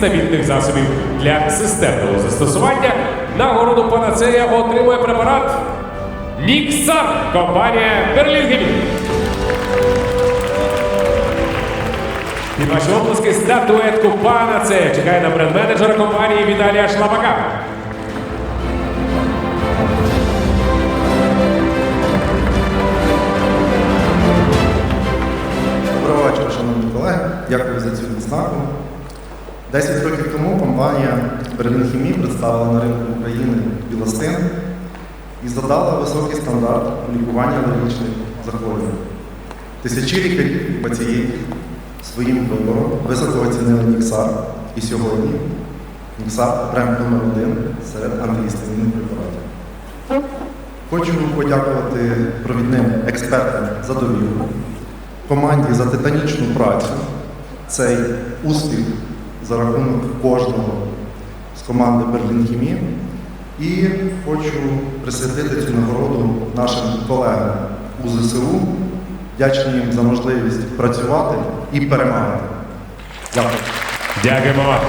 стабільних засобів для системного застосування. Нагороду панацея отримує препарат Ніксан, компанія Берлінгемі. Під ваші оплески статуетку панацея чекає на бренд-менеджера компанії Віталія Шлапака. Доброго вечора, шановні колеги. Дякую за цю відзнаку. 10 років тому компанія Берлінхімі представила на ринку України білостин і задала високий стандарт у лікуванні алергічних захворювань. Тисячі лікарів пацієнтів своїм вибором високо оцінили Ніксар. І сьогодні Ніксар бренд номер один серед антиістинних препаратів. Хочу подякувати провідним експертам за довіру, команді за титанічну працю. Цей успіх за рахунок кожного з команди Берлін Хімі. І хочу присвятити цю нагороду нашим колегам у ЗСУ. Вдячні їм за можливість працювати і перемагати. Дякую. Дякуємо вам.